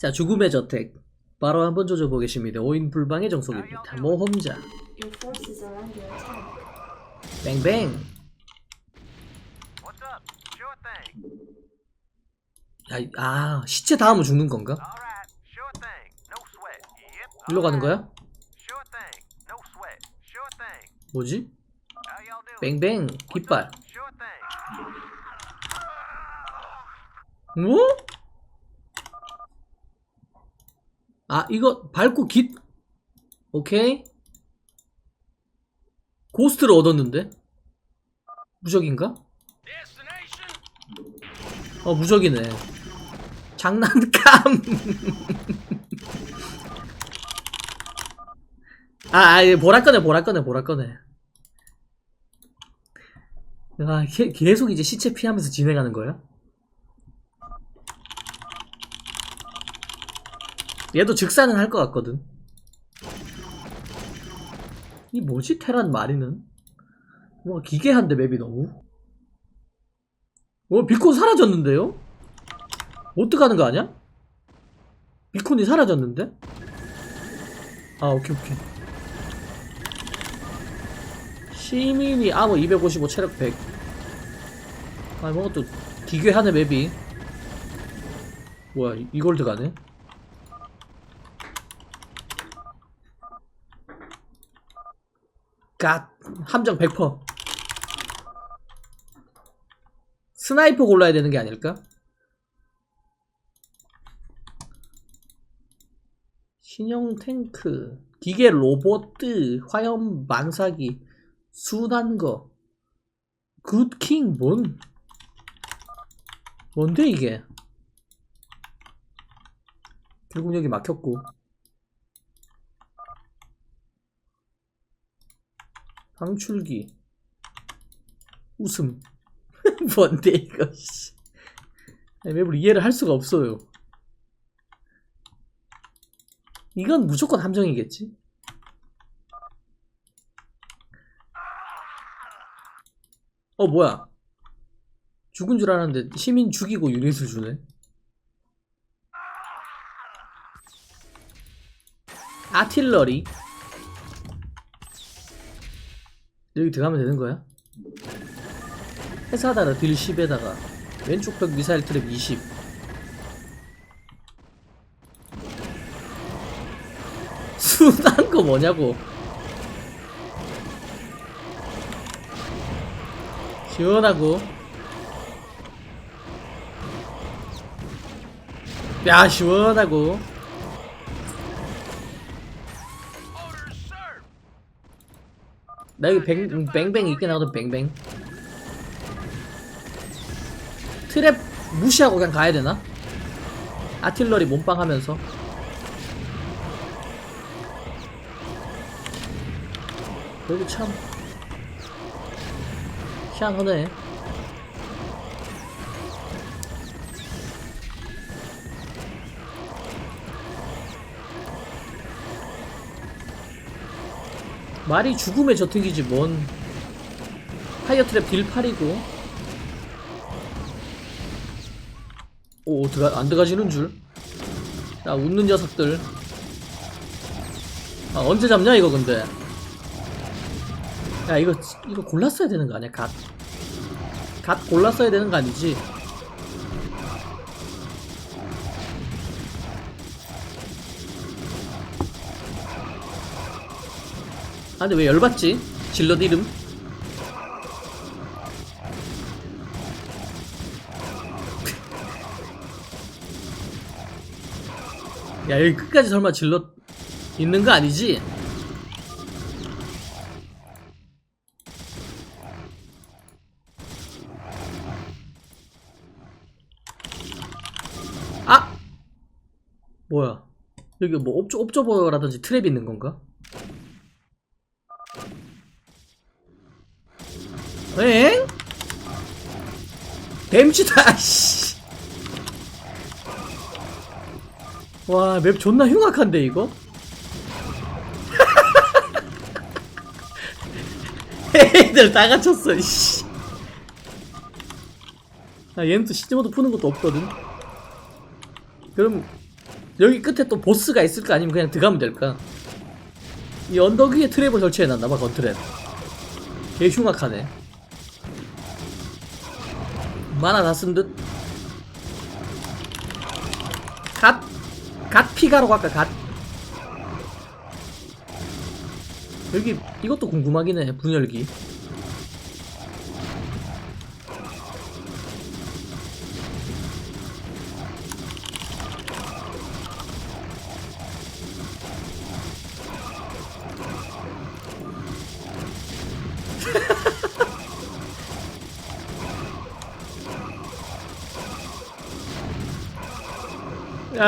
자, 죽음의 저택. 바로 한번 조져보겠습니다. 5인 불방의 정석입니다. 모험자. 뱅뱅. 이- 아, 시체 닿으면 죽는 건가? 일로 가는 거야? 뭐지? 뱅뱅. 깃발. 뭐? 아, 이거 밟고 깃. 오케이. 고스트를 얻었는데? 무적인가? 어, 무적이네. 장난감. 아, 아, 얘 보라 꺼내, 보라 꺼내, 보라 꺼내. 아, 게- 계속 이제 시체 피하면서 진행하는 거야? 얘도 즉사는 할 것 같거든. 이 뭐지 테란 마리는? 뭔가 기괴한데 맵이 너무. 어 비콘 사라졌는데요? 어떡하는 거 아니야? 비콘이 사라졌는데? 아 오케이 오케이. 시민이 아무 255 체력 100. 아 뭔가 또 기괴하네 맵이. 뭐야 이- 이걸 들어가네? 갓. 함정 100% 스나이퍼 골라야 되는 게 아닐까? 신형 탱크. 기계 로봇 화염 망사기 순한거. 굿킹 뭔? 뭔데 이게? 결국 여기 막혔고 방출기. 웃음. 뭔데 이거 씨. 맵을 이해를 할 수가 없어요. 이건 무조건 함정이겠지? 어 뭐야? 죽은 줄 알았는데 시민 죽이고 유닛을 주네. 아틸러리 여기 들어가면 되는 거야? 회사다라 딜 10에다가 왼쪽 벽 미사일 트랩 20 순한 거 뭐냐고. 시원하고. 야 시원하고 나 여기 뱅, 뱅뱅 있게 나가도 뱅뱅. 트랩 무시하고 그냥 가야 되나? 아틸러리 몸빵 하면서. 여기 참. 희한하네 말이 죽음의 저택이지 뭔 파이어 트랩 딜 8이고 오 들어가 안 들어가지는 줄. 야 웃는 녀석들. 아 언제 잡냐 이거 근데. 야 이거 이거 골랐어야 되는 거 아니야 갓. 갓 골랐어야 되는 거 아니지? 아 근데 왜 열받지? 질럿 이름? 야 여기 끝까지 설마 질럿 있는 거 아니지? 아! 뭐야 여기 뭐 옵저, 옵저버라든지 트랩이 있는 건가? 엥? 뱀치다 씨. 와, 맵 존나 흉악한데, 이거? 애들 다 갇혔어, 씨. 아, 얘는 또 시즈모드 푸는 것도 없거든. 그럼, 여기 끝에 또 보스가 있을까 아니면 그냥 들어가면 될까? 이 언덕 위에 트랩을 설치해놨나봐 건트랩 개 흉악하네 만화 다 쓴 듯? 갓! 갓 피가로 갈까 갓 여기 이것도 궁금하긴 해 분열기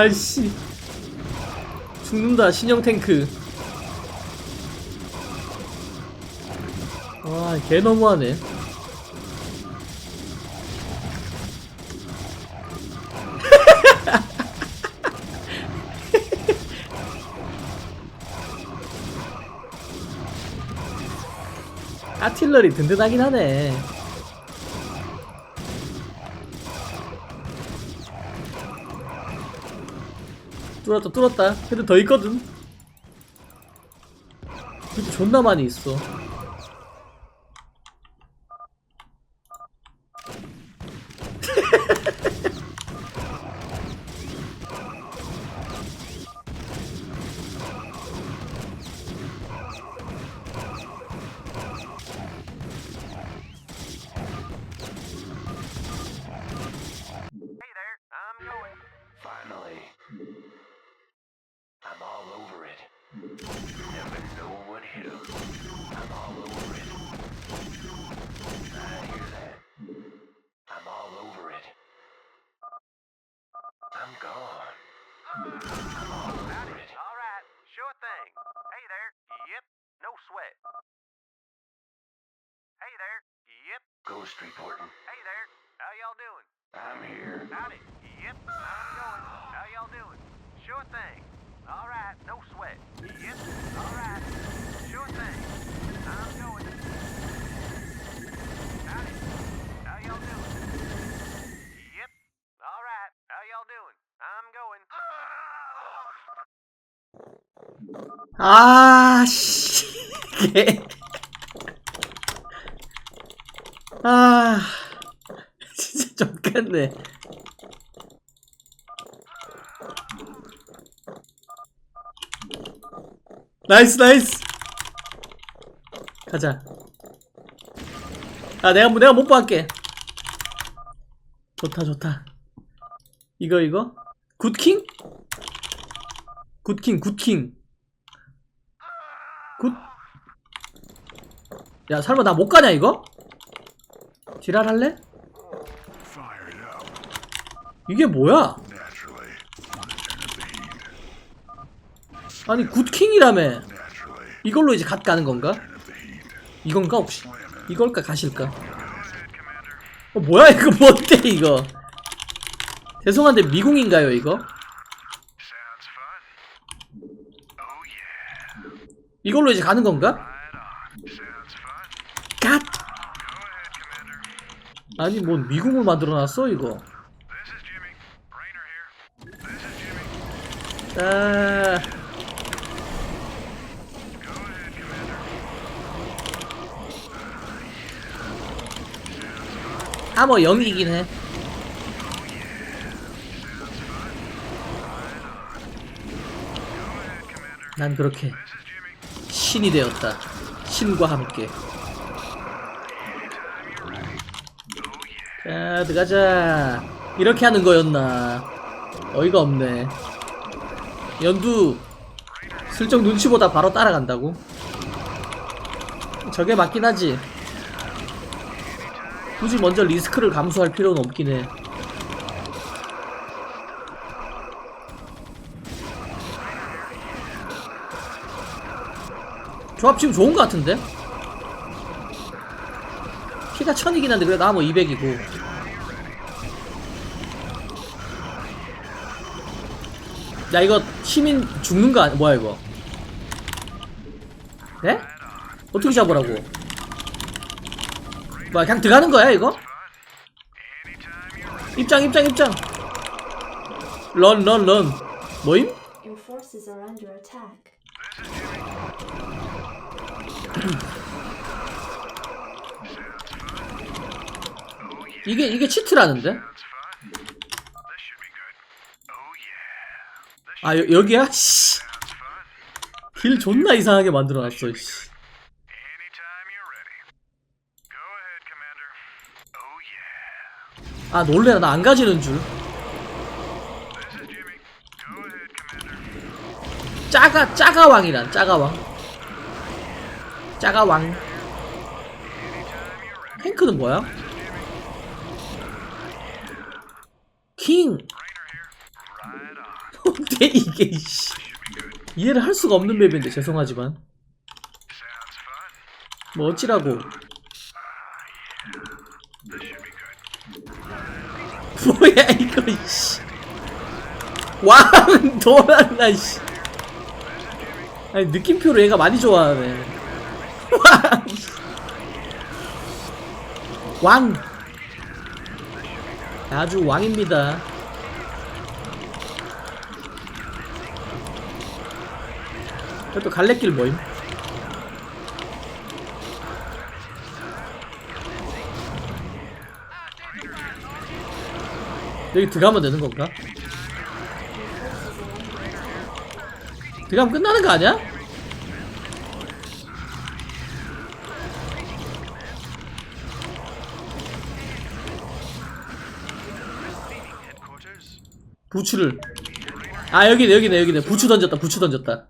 아이씨. 죽는다 신형 탱크. 와개 너무하네. 아틸러리 든든하긴 하네 뚫었다 뚫었다. 근데 더 있거든. 존나 많이 있어 Know what hit. I'm all over it. I hear that. I'm all over it. I'm gone. I'm all it. All right, sure thing. Hey there. Yep, no sweat. Hey there. Yep. Ghost reporting. Hey there. How y'all doing? I'm here. Howdy. Yep, I'm going. How y'all doing? Sure thing. All right, no sweat. Yep. All right. Sure thing. I'm going. Howdy. How y'all doing? Yep. All right. How y'all doing? I'm going. 아, 씨. 개. 아, 진짜 족같네. 나이스, 나이스. 가자. 아, 내가, 내가 못 봐할게. 좋다, 좋다. 이거, 이거? 굿킹? 굿킹, 굿킹. 굿. 야, 설마 나 못 가냐, 이거? 지랄할래? 이게 뭐야? 아니, 굿킹이라며. 이걸로 이제 갓 가는 건가? 이건가, 혹시? 이걸까, 가실까? 어, 뭐야, 이거 뭔데, 이거? 죄송한데, 미궁인가요, 이거? 이걸로 이제 가는 건가? 갓! 아니 뭔 미궁을 만들어놨어 이거 자 아뭐 0이긴 해 난 그렇게 신이 되었다. 신과 함께. 자, 들어가자. 이렇게 하는 거였나. 어이가 없네. 연두, 슬쩍 눈치 보다 바로 따라간다고? 저게 맞긴 하지. 굳이 먼저 리스크를 감수할 필요는 없긴 해. 조합 지금 좋은 것 같은데? 키가 천이긴 한데 그래도 나뭐 200이고 야 이거 시민 죽는 거 아니 뭐야 이거 네? 어떻게 잡으라고 뭐야 그냥 들어가는 거야 이거? 입장 입장 입장 런 런 런 뭐임? 이게 이게 치트라는데? 아 여, 여기야? 씨. 길 존나 이상하게 만들어놨어. 씨. 아 놀래라 나 안 가지는 줄. 짜가 짜가왕이란 짜가왕. 짜가왕. 탱크는 뭐야? 킹. 뭔데 이게 이씨. 이해를 할 수가 없는 맵인데 죄송하지만. 뭐 어찌라고 뭐야 이거 이씨 왕 도란나 이씨 아니 느낌표로 얘가 많이 좋아하네 왕 왕. 아주 왕입니다 그래도 갈래길 뭐임? 여기 들어가면 되는 건가? 들어가면 끝나는 거 아니야? 부추를 아 여기네 여기네 여기네 부추 던졌다 부추 던졌다.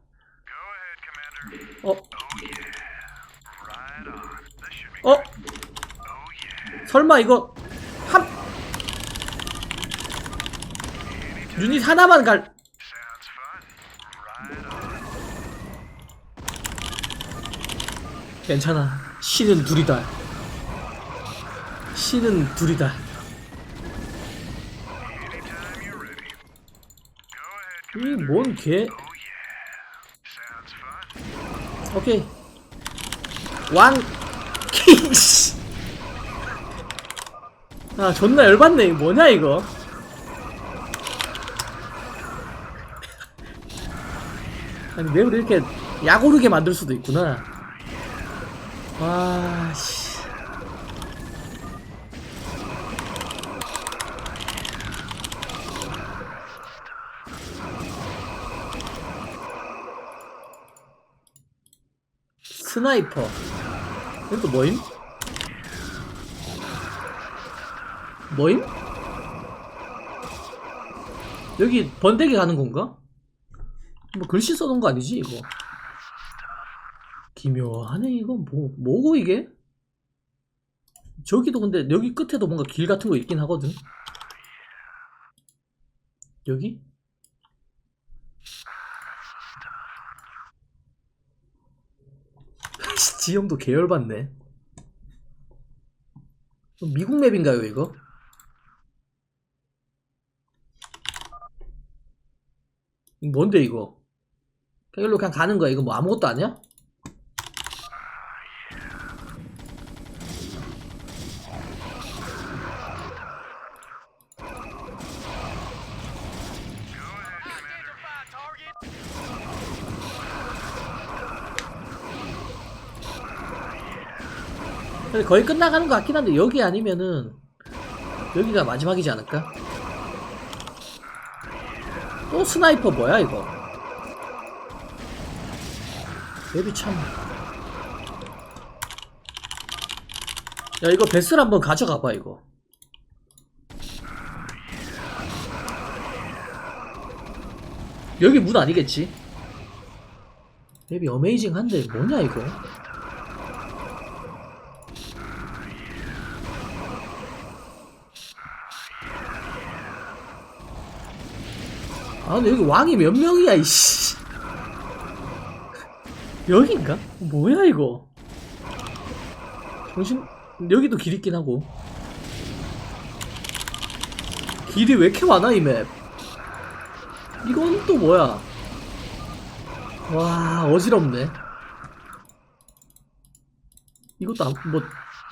어? 어? Oh. 설마 이거 유닛 하나만 갈. 괜찮아 신은 둘이다 신은 둘이다 Anytime you're ready. Go ahead. 이뭔 개. 오케이 왕 킹스 아 존나 열받네 뭐냐 이거 아니 맵을 이렇게 야구르게 만들 수도 있구나 와씨 스나이퍼 이것도 뭐임? 뭐임? 여기 번데기 가는 건가? 뭐 글씨 써놓은 거 아니지 이거 기묘하네 이거 뭐 뭐고 이게? 저기도 근데 여기 끝에도 뭔가 길 같은 거 있긴 하거든 여기? 지형도 계열받네. 미국 맵인가요, 이거? 뭔데, 이거? 그냥 일로 그냥 가는 거야. 이거 뭐 아무것도 아니야? 근데 거의 끝나가는 것 같긴 한데 여기 아니면은 여기가 마지막이지 않을까? 또 스나이퍼 뭐야 이거? 맵이 참. 야 이거 베슬 한번 가져가봐 이거. 여기 문 아니겠지? 맵이 어메이징한데 뭐냐 이거? 아 근데 여기 왕이 몇 명이야 이씨 여긴가? 뭐야 이거? 정신 여기도 길 있긴 하고. 길이 왜 이렇게 많아 이 맵? 이건 또 뭐야? 와 어지럽네. 이것도 안, 뭐,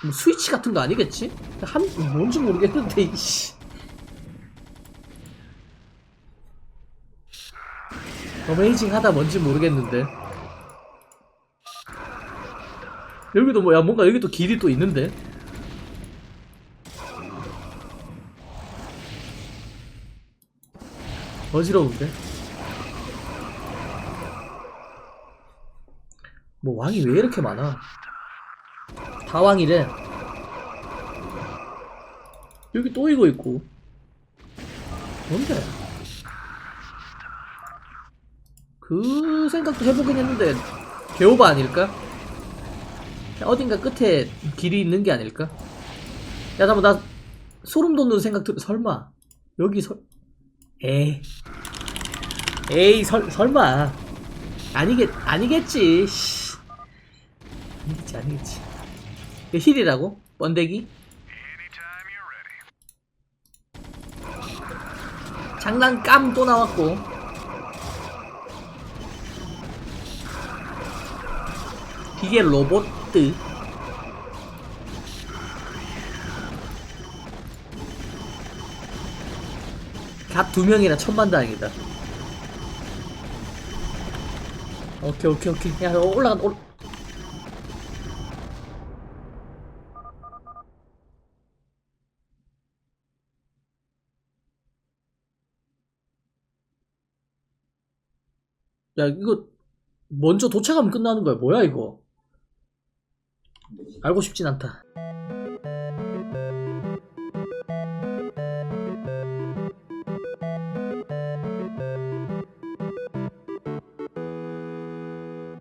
뭐 스위치 같은 거 아니겠지? 한 뭔지 모르겠는데 이씨. 어메이징 하다 뭔지 모르겠는데 여기도 뭐야 뭔가 여기 또 길이 또 있는데? 어지러운데? 뭐 왕이 왜 이렇게 많아? 다 왕이래. 여기 또 이거 있고. 뭔데? 그 생각도 해보긴 했는데 개오바 아닐까? 어딘가 끝에 길이 있는 게 아닐까? 야 잠깐 나 소름 돋는 생각 들 설마. 여기 설 에이. 에이 설 설마. 아니겠 아니겠지. 씨. 아니겠지 아니겠지. 힐이라고? 번데기? 장난감 또 나왔고. 기계 로봇 갓두 명이나 천만 다행이다. 오케이 오케이 오케이. 야 올라가 올. 야 이거 먼저 도착하면 끝나는 거야. 뭐야 이거 알고 싶진 않다